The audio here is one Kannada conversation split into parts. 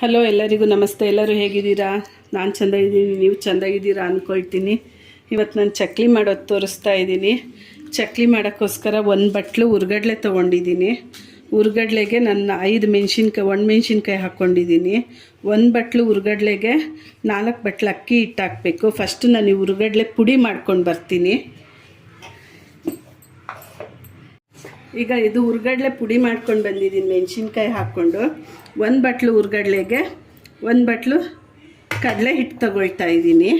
ಹಲೋ ಎಲ್ಲರಿಗೂ ನಮಸ್ತೆ. ಎಲ್ಲರೂ ಹೇಗಿದ್ದೀರಾ? ನಾನು ಚೆಂದ ಇದ್ದೀನಿ. ನೀವು ಚೆಂದಾಗಿದ್ದೀರಾ ಅಂದ್ಕೊಳ್ತೀನಿ ಇವತ್ತು ನಾನು ಚಕ್ಲಿ ಮಾಡೋದು ತೋರಿಸ್ತಾ ಇದ್ದೀನಿ. ಚಕ್ಲಿ ಮಾಡೋಕ್ಕೋಸ್ಕರ ಒಂದು ಬಟ್ಲು ಉರ್ಗಡ್ಲೆ ತೊಗೊಂಡಿದ್ದೀನಿ. ಉರ್ಗಡ್ಲೆಗೆ ನನ್ನ ಐದು ಮೆಣಸಿನ್ಕಾಯಿ ಒಣ ಮೆಣಸಿನ್ಕಾಯಿ ಹಾಕ್ಕೊಂಡಿದ್ದೀನಿ ಒಂದು ಬಟ್ಲು ಉರ್ಗಡ್ಲೆಗೆ ನಾಲ್ಕು ಬಟ್ಲು ಅಕ್ಕಿ ಹಿಟ್ಟು ಹಾಕಬೇಕು ಫಸ್ಟು ನಾನು ಈ ಉರ್ಗಡ್ಲೆ ಪುಡಿ ಮಾಡ್ಕೊಂಡು ಬರ್ತೀನಿ. ಈಗ ಇದು ಹುರ್ಗಡ್ಲೆ ಪುಡಿ ಮಾಡ್ಕೊಂಡು ಬಂದಿದ್ದೀನಿ ಮೆಣಸಿನ್ಕಾಯಿ ಹಾಕ್ಕೊಂಡು. ಒಂದು ಬಟ್ಲು ಹುರ್ಗಡ್ಲೆಗೆ, ಒಂದು ಬಟ್ಲು ಕಡಲೆ ಹಿಟ್ಟು ತಗೊಳ್ತಾ ಇದ್ದೀನಿ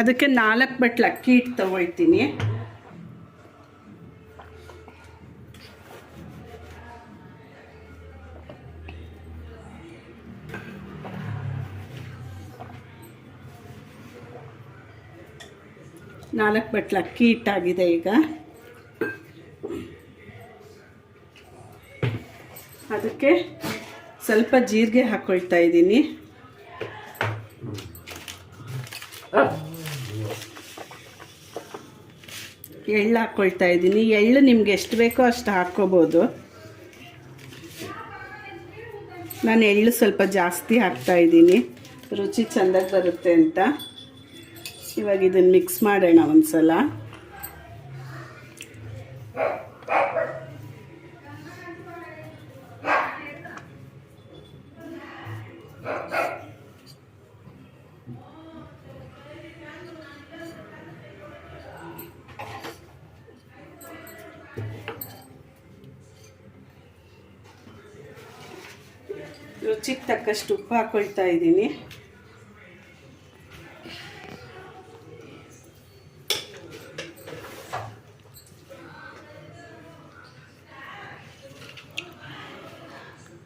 ಅದಕ್ಕೆ ನಾಲ್ಕು ಬಟ್ಲು ಅಕ್ಕಿ ಹಿಟ್ಟು ತಗೊಳ್ತೀನಿ. ನಾಲ್ಕು ಬಟ್ಲು ಅಕ್ಕಿ ಹಿಟ್ಟಾಗಿದೆ ಈಗ. ಅದಕ್ಕೆ ಸ್ವಲ್ಪ ಜೀರಿಗೆ ಹಾಕ್ಕೊಳ್ತಾ ಇದ್ದೀನಿ. ಎಳ್ಳು ಹಾಕ್ಕೊಳ್ತಾ ಇದ್ದೀನಿ. ಎಳ್ಳು ನಿಮ್ಗೆ ಎಷ್ಟು ಬೇಕೋ ಅಷ್ಟು ಹಾಕ್ಕೋಬೋದು. ನಾನು ಎಳ್ಳು ಸ್ವಲ್ಪ ಜಾಸ್ತಿ ಹಾಕ್ತಾ ಇದ್ದೀನಿ. ರುಚಿ ಚೆಂದಾಗಿ ಬರುತ್ತೆ ಅಂತ. ಇವಾಗ ಇದನ್ನು ಮಿಕ್ಸ್ ಮಾಡೋಣ ಒಂದ್ಸಲ. ರುಚಿಗೆ ತಕ್ಕಷ್ಟು ಉಪ್ಪು ಹಾಕ್ಕೊಳ್ತಾ ಇದ್ದೀನಿ.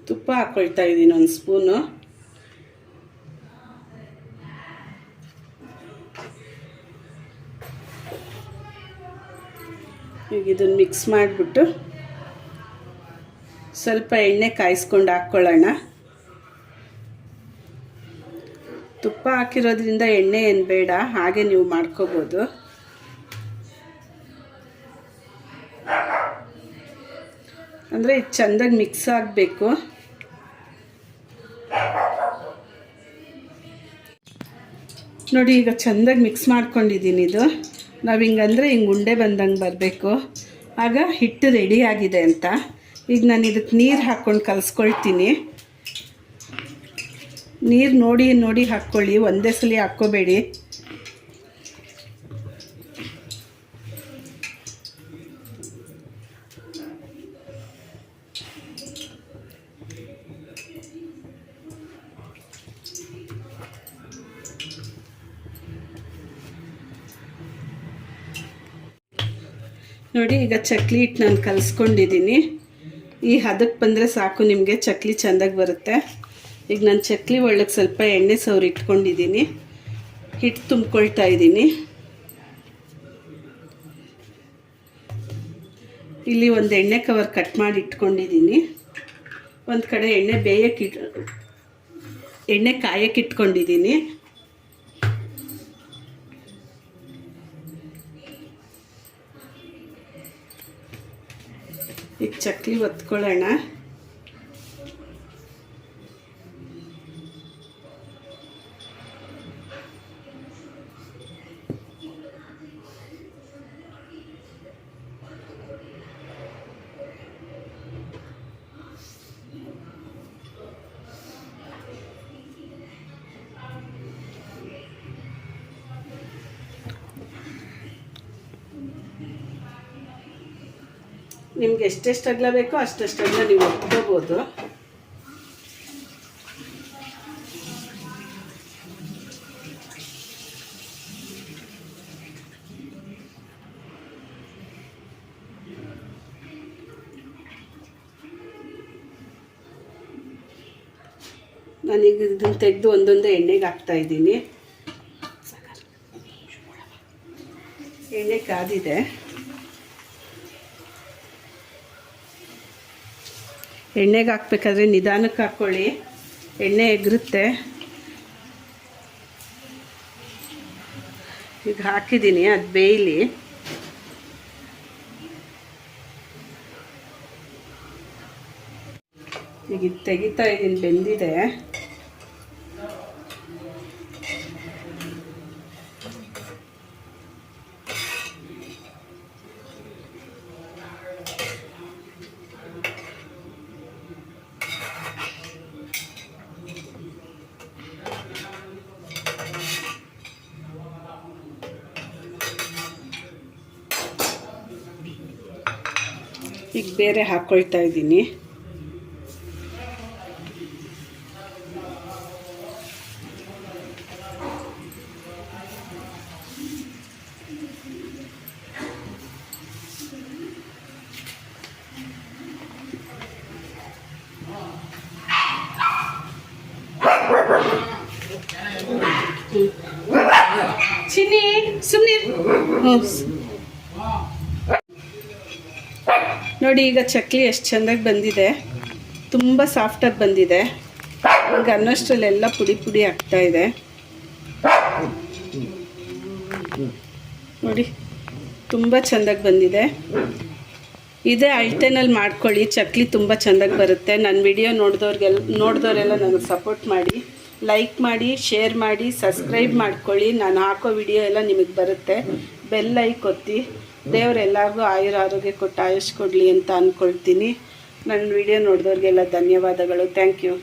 ತುಪ್ಪ ಹಾಕ್ಕೊಳ್ತಾ ಇದ್ದೀನಿ, ಒಂದು ಸ್ಪೂನು. ಈಗ ಇದನ್ನು ಮಿಕ್ಸ್ ಮಾಡಿಬಿಟ್ಟು ಸ್ವಲ್ಪ ಎಣ್ಣೆ ಕಾಯಿಸ್ಕೊಂಡು ಹಾಕ್ಕೊಳ್ಳೋಣ. ತುಪ್ಪ ಹಾಕಿರೋದ್ರಿಂದ ಎಣ್ಣೆ ಏನು ಬೇಡ, ಹಾಗೆ ನೀವು ಮಾಡ್ಕೋಬೋದು. ಅಂದರೆ ಇದು ಚೆಂದಾಗಿ ಮಿಕ್ಸ್ ಆಗಬೇಕು. ನೋಡಿ, ಈಗ ಚೆಂದಾಗಿ ಮಿಕ್ಸ್ ಮಾಡ್ಕೊಂಡಿದ್ದೀನಿ ಇದು. ನಾವು ಹಿಂಗಂದರೆ ಹಿಂಗೆ ಉಂಡೆ ಬಂದಂಗೆ ಬರಬೇಕು. ಆಗ ಹಿಟ್ಟು ರೆಡಿ ಆಗಿದೆ ಅಂತ. ಈಗ ನಾನು ಇದಕ್ಕೆ ನೀರು ಹಾಕ್ಕೊಂಡು ಕಲಿಸ್ಕೊಳ್ತೀನಿ. ನೀರು ನೋಡಿ ನೋಡಿ ಹಾಕ್ಕೊಳ್ಳಿ. ಒಂದೇ ಸಲ ಹಾಕ್ಕೋಬೇಡಿ. ನೋಡಿ, ಈಗ ಚಕ್ಲಿ ಹಿಟ್ಟು ನಾನು ಕಲಿಸ್ಕೊಂಡಿದ್ದೀನಿ ಈ ಹದಕ್ಕೆ ಬಂದರೆ ಸಾಕು, ನಿಮಗೆ ಚಕ್ಲಿ ಚೆಂದಾಗಿ ಬರುತ್ತೆ. ಈಗ ನಾನು ಚಕ್ಲಿ ಒಳಗೆ ಸ್ವಲ್ಪ ಎಣ್ಣೆ ಸೌರಿ ಇಟ್ಕೊಂಡಿದ್ದೀನಿ ಹಿಟ್ಟು ತುಂಬ್ಕೊಳ್ತಾ ಇದ್ದೀನಿ ಇಲ್ಲಿ ಒಂದು ಎಣ್ಣೆ ಕವರ್ ಕಟ್ ಮಾಡಿ ಇಟ್ಕೊಂಡಿದ್ದೀನಿ ಒಂದು ಕಡೆ ಎಣ್ಣೆ ಬೇಯಕ್ಕೆ ಎಣ್ಣೆ ಕಾಯಕ್ಕೆ ಇಟ್ಕೊಂಡಿದ್ದೀನಿ ಈಗ ಚಕ್ಲಿ ಒತ್ಕೊಳ್ಳೋಣ ನಿಮ್ಗೆ ಎಷ್ಟೆಷ್ಟು ಅಗಲ ಬೇಕೋ ಅಷ್ಟೆಷ್ಟು ಅಗಲ ನೀವು ಒಪ್ಕೋಬೋದು. ನಾನೀಗ ಇದನ್ನು ತೆಗೆದು ಒಂದೊಂದೇ ಎಣ್ಣೆಗೆ ಹಾಕ್ತಾ ಇದ್ದೀನಿ. ಎಣ್ಣೆ ಕಾದಿದೆ. ಎಣ್ಣೆಗೆ ಹಾಕ್ಬೇಕಾದ್ರೆ ನಿಧಾನಕ್ಕೆ ಹಾಕ್ಕೊಳ್ಳಿ ಎಣ್ಣೆ ಎಗ್ರುತ್ತೆ. ಈಗ ಹಾಕಿದ್ದೀನಿ ಅದು ಬೇಯಲಿ. ಈಗ ತೆಗಿತಾ ಇದ್ದೀನಿ ಬೆಂದಿದೆ. ಈಗ ಬೇರೆ ಹಾಕ್ಕೊಳ್ತಾ ಇದ್ದೀನಿ. ಚಿನ್ನಿ ಸುಮ್ಮನೆ ನೋಡಿ, ಈಗ ಚಕ್ಲಿ ಎಷ್ಟು ಚೆಂದಾಗಿ ಬಂದಿದೆ. ತುಂಬ ಸಾಫ್ಟಾಗಿ ಬಂದಿದೆ. ಈಗ ಅನ್ನೋಷ್ಟರಲ್ಲೆಲ್ಲ ಪುಡಿ ಪುಡಿ ಆಗ್ತಾ ಇದೆ. ನೋಡಿ, ತುಂಬ ಚೆಂದಾಗಿ ಬಂದಿದೆ. ಇದೇ ಅಳ್ತೆನಲ್ಲಿ ಮಾಡ್ಕೊಳ್ಳಿ, ಚಕ್ಲಿ ತುಂಬ ಚೆಂದಾಗಿ ಬರುತ್ತೆ. ನನ್ನ ವಿಡಿಯೋ ನೋಡಿದವ್ರಿಗೆಲ್ಲ ನೋಡಿದವರೆಲ್ಲ ನನಗೆ ಸಪೋರ್ಟ್ ಮಾಡಿ ಲೈಕ್ ಮಾಡಿ ಶೇರ್ ಮಾಡಿ ಸಬ್ಸ್ಕ್ರೈಬ್ ಮಾಡ್ಕೊಳ್ಳಿ. ನಾನು ಹಾಕೋ ವಿಡಿಯೋ ಎಲ್ಲ ನಿಮಗೆ ಬರುತ್ತೆ. ಬೆಲ್ ಲೈಕ್ ಒತ್ತಿ. ದೇವ್ರು ಎಲ್ಲರಿಗೂ ಆಯುರ ಆರೋಗ್ಯ ಕೊಟ್ಟು ಆಯುಷ್ ಕೊಡಲಿ ಅಂತ ಅಂದ್ಕೊಳ್ತೀನಿ ನನ್ನ ವಿಡಿಯೋ ನೋಡಿದವ್ರಿಗೆಲ್ಲ ಧನ್ಯವಾದಗಳು. Thank you